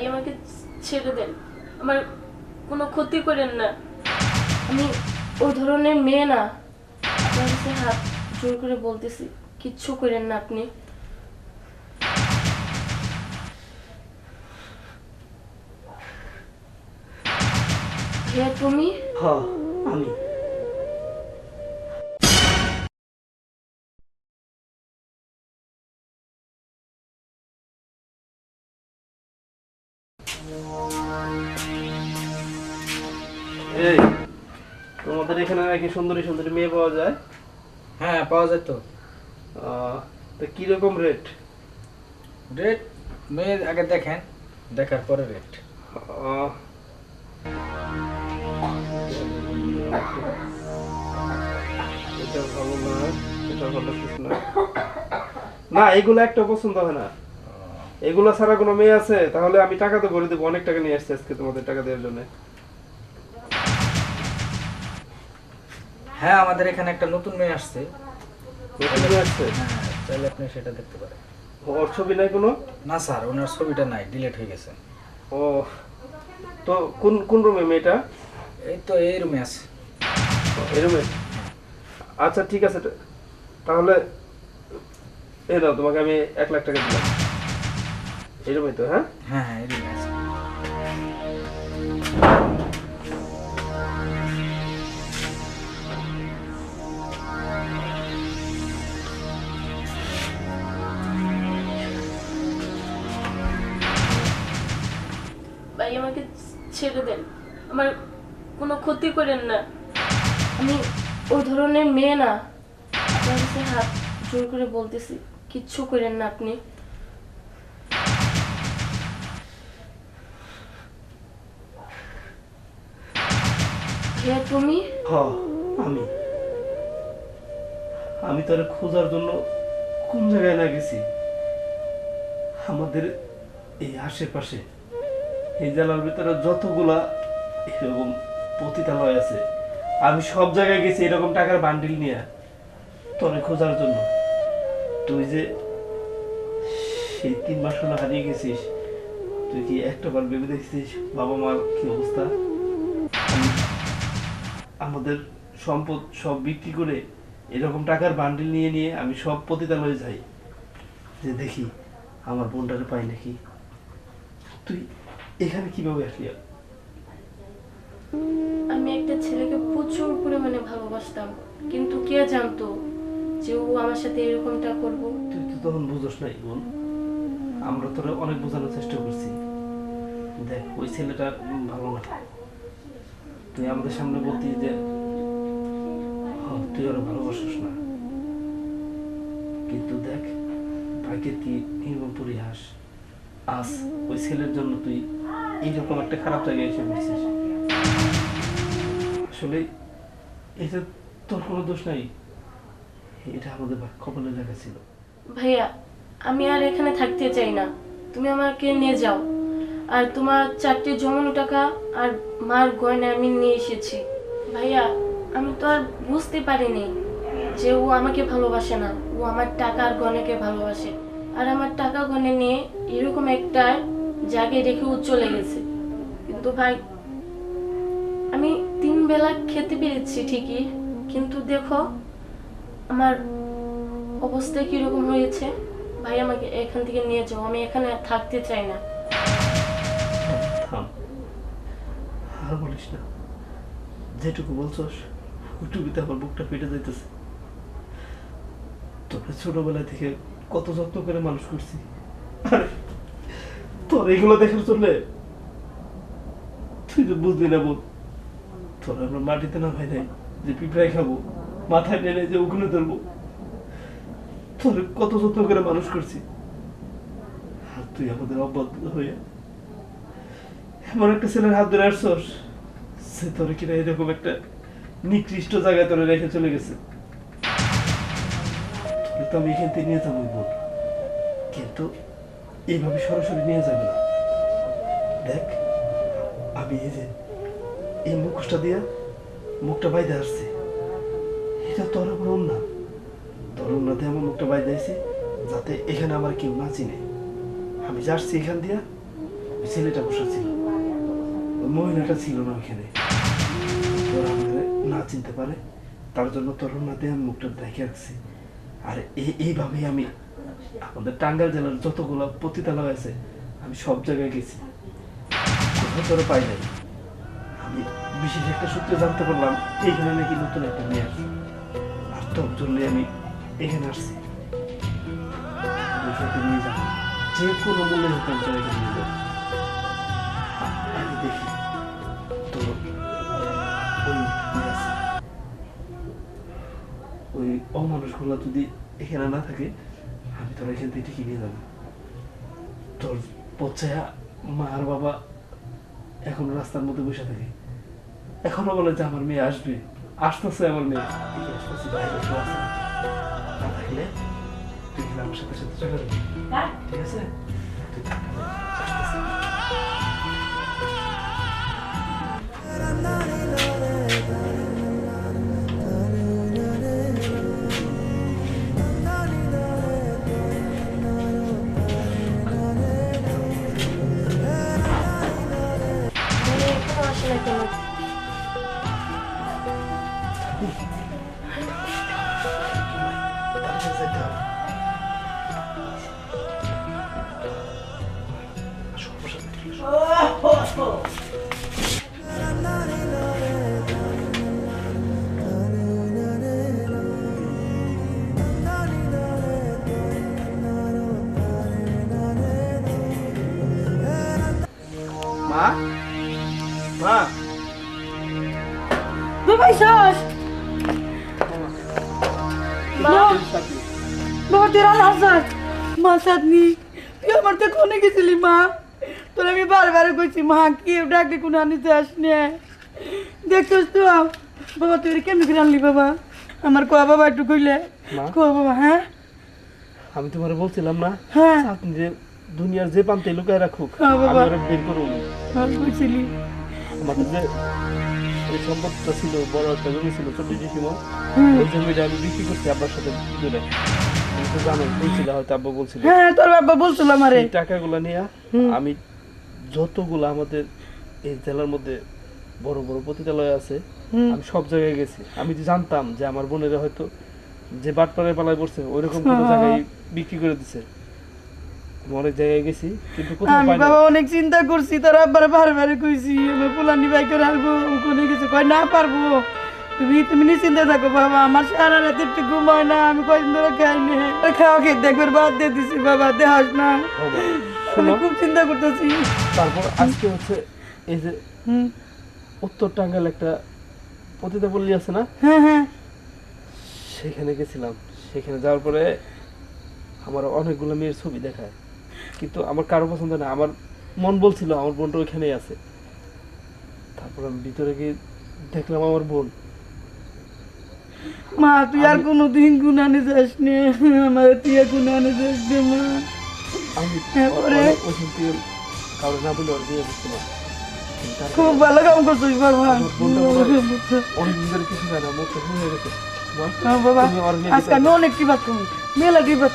ভাই আমাকে ছেড়ে দেন। আমার কোনো ক্ষতি করেন না। আমি ওই ধরনের মেয়ে না। আপনার হাত জোর করে বলতেছি, কিচ্ছু করেন না আপনি। ভাইয়া, তুমি? হ্যাঁ আমি। এই তোমাদের এখানে নাকি সুন্দরী সুন্দরী মেয়ে পাওয়া যায়? হ্যাঁ পাওয়া যায় তো। তা কীরকম রেট রেট মেয়ে আগে দেখেন দেখার পরে রেট এটা ভালো না এটা ভালো কিছু না। না এগুলো একটা পছন্দ হয় না। এগুলো ছাড়া কোনো মেয়ে আছে? তাহলে আমি টাকা তো ভরে দেবো অনেক টাকা নিয়ে আসছি আজকে তোমাদের টাকা দেওয়ার জন্য। হ্যাঁ আমাদের এখানে একটা নতুন মেয়ে আসছে। নতুন মেয়ে আসছে? হ্যাঁ চাইলে আপনি সেটা দেখতে পারেন। ওর ছবি নাই কোনো? না স্যার ওনার ছবিটা নাই ডিলিট হয়ে গেছে। ও তো কোন কোন রুমে মেয়েটা? এই তো এই রুমে আছে। এই রুমে? আচ্ছা ঠিক আছে তাহলে এই দাও তোমাকে আমি এক লাখ টাকা দিলাম। এই রুমে তো হ্যাঁ? হ্যাঁ হ্যাঁ এই রুমে আছে। ছেড়ে দেন। আমার কোনো ক্ষতি করেন না। আমি ওই ধরনের মেয়ে না। আপনার হাত জোর করে বলতেছি, কিচ্ছু করেন না আপনি। তুমি? আমি। আমি তোর খোঁজার জন্য কোন জায়গায় না গেছি? আমাদের এই আশেপাশে। এই জেলার ভিতরে যতগুলা এরকম পতিতালয় আছে, আমি সব জায়গায় গেছি এরকম টাকার বান্ডিল নিয়ে তোরে খোঁজার জন্য। তুই যে সেই তিন মাস হলো হারিয়ে গেছিস, তুই কি একটা বার ভেবে দেখছিস বাবা মার কি অবস্থা? আমাদের সম্পদ সব বিক্রি করে এরকম টাকার বান্ডিল নিয়ে নিয়ে আমি সব পতিতালয়ে যাই। যে দেখি, আমার বোনটাকে পাই নাকি? তুই এখানে কীভাবে আসলি? আমি একটা ছেলেকে প্রচুর পরিমাণে ভালোবাসতাম কিন্তু কে জানতো যে ও আমার সাথে এরকমটা করব? তুই তো তখন বুঝোস নাই বোন। আমরা তোরা অনেক বোঝানোর চেষ্টা করছি। দেখ ওই ছেলেটা ভালো না। তুই আমাদের সামনে বলতি যে "হ্যাঁ, তুই ওরা ভালোবাসিস না। কিন্তু দেখ ভাগ্যের কি নির্মম পরিহাস। আজ ওই ছেলের জন্য তুই এইরকম একটা খারাপ জায়গায় এসে বলছিস আসলে এটা তোর কোনো দোষ নাই। এটা আমাদের ভাগ- কপালে লেখা ছিল। ভাইয়া, আমি আর এখানে থাকতে চাই না। তুমি আমাকে নিয়ে যাও। আর তোমার চারটে জমানো টাকা আর মার গয়না আমি নিয়ে এসেছি। ভাইয়া, আমি তো আর বুঝতে পারিনি যে ও আমাকে ভালোবাসে না। ও আমার টাকা আর গয়নাকে ভালোবাসে। আর আমার টাকা গয়না নিয়ে এরকম একটা জায়গায় রেখে ও চলে গেছে। কিন্তু ভাই, আমি তিন বেলা খেতে পেরেছি ঠিকই, কিন্তু দেখো আমার অবস্থা কীরকম হয়েছে। ভাই, আমাকে এখান থেকে নিয়ে যাও, আমি এখানে আর থাকতে চাই না। আর বলিস না। যেটুকু বলছস ওইটুকুতে আমার বুকটা ফেটে যাইতেছে। তোকে ছোটবেলা থেকে কত যত্ন করে মানুষ করছি। তোর এগুলো দেখার চললে তুই তো বুঝলি না বোন। তোর আমরা মাটিতে না ভাই নাই, যে পিঁপড়াই খাব, মাথায় নেনে যে ওখানে ধরবো। তোর কত যত্ন করে মানুষ করছি। আর তুই আমাদের অবাধ্য হয়ে এমন একটা ছেলের হাত ধরে আসছস, সে তোর কিনা এরকম একটা নিকৃষ্ট জায়গায় তোরে রেখে চলে গেছে। তো আমি এখান থেকে নিয়ে যাব কিন্তু এইভাবে সরাসরি নিয়ে যাবে না। দেখ, আমি এই যে এই মুখোশটা দিয়া মুখটা বাইদে আসছে। এটা তোর আমার না তোর অন্যতে আমার মুখটা বাইদে আছি যাতে এখানে আমার কেউ না চিনে। আমি যাচ্ছি এখান দিয়া, ওই ছেলেটা বসে ছিল। ওই মহিলাটা ছিল না ওইখানে। ওরা আমাদের না চিনতে পারে, তার জন্য তরুণ না দিয়ে আমি মুখটা দেখে রাখছি। আর এই এইভাবেই আমি আমাদের টাঙ্গাইল জেলার যতগুলো পতিতালয় আছে, আমি সব জায়গায় গেছি। কোথাও পাই নাই। আমি বিশেষ একটা সূত্রে জানতে পারলাম, এইখানে নাকি নতুন একটা মেয়ে আছে আর তোর জন্য আমি এখানে আসছি। নিয়ে যাব যে কোনো মূল্যে হতে আমি এখানে। নিয়ে যাব অমানুষগুলো যদি এখানে না থাকে আমি তোর এখান থেকে ঠিকই নিয়ে যাব। তোর পচায়া মা আর বাবা এখন রাস্তার মধ্যে বসে থাকে। এখনও বলে যে আমার মেয়ে আসবে। আসতেছে আমার মেয়ে। আসতেছে বাইরে কেউ আছে। না। না থাকলে তুই আমার সাথে সাথে চলে যাবি। ঠিক আছে? মা? মা? বাবা শ্বাস বাবা তুই রান্না হাসাস মা সাদনি তুই আমার তো কোনে গেছিলি মা। তোর আমি বারবার কইছি মা কি ডাকে কোনো আনিতে আসনে? দেখছিস তো বাবা তুই কেমনি করে আনলি বাবা? আমার কোয়া বাবা একটু কইলে? কোয়া বাবা হ্যাঁ? আমি তোমার বলছিলাম না হ্যাঁ। আপনি যে দুনিয়ার যে প্রান্তে লুকায় রাখুক হ্যাঁ, আমি বাবা। ওরা বের করব হ্যাঁ কইছিলি আমাদের যে ওই সম্পদটা ছিল বড় একটা জমি ছিল চল্লিশ ডিসিমল ওই জমিটা আমি বিক্রি করছি আব্বার সাথে বলছিল হয়তো আব্বা বলছিল। হ্যাঁ তোর বাবা বলছিল আমারে। এই টাকাগুলো নিয়ে আমি যতগুলো আমাদের এই জেলার মধ্যে বড় বড় পতিতালয় আছে আমি সব জায়গায় গেছি। আমি তো জানতাম যে আমার বোনেরা হয়তো যে বাটপাড়ায় পালায় পড়ছে ওইরকম কোনো হ্যাঁ। জায়গায় বিক্রি করে দিছে। অনেক জায়গায় গেছি কিন্তু কোথাও পাই বাবা অনেক চিন্তা করছি তোর আব্বার বারে বারে কইছি আমি পুলানি বাই করে আসব ওখানে গেছে। কয় না পারব। তুমি তুমি নিশ্চিন্তে থাকো বাবা আমার সারা রাতে একটু ঘুম হয় না আমি কয়দিন ধরে খাইনি খাওয়া খেয়ে দেখবার বাদ দিয়ে দিছি বাবা দেহাস না। শোনো। খুব চিন্তা করতেছি। তারপর আজকে হচ্ছে এই যে উত্তর টাঙ্গাইল একটা পতিতাপল্লী আছে না? হ্যাঁ হ্যাঁ। সেখানে গেছিলাম। সেখানে যাওয়ার পরে আমার অনেকগুলো মেয়ের ছবি দেখায়। কিন্তু আমার কারও পছন্দ না। আমার মন বলছিল আমার বোনটা ওইখানেই আছে। তারপর আমি ভিতরে গিয়ে দেখলাম আমার বোন। মা তুই আর কোনোদিন গুনানে যাস নে আমার তুই আর গুনানে যাস নে মা। খুব ভালো কাম অনেকদিন ধরে কিছু বাবা আজকে আমি অনেক কি বাদ মেলা কি বাদ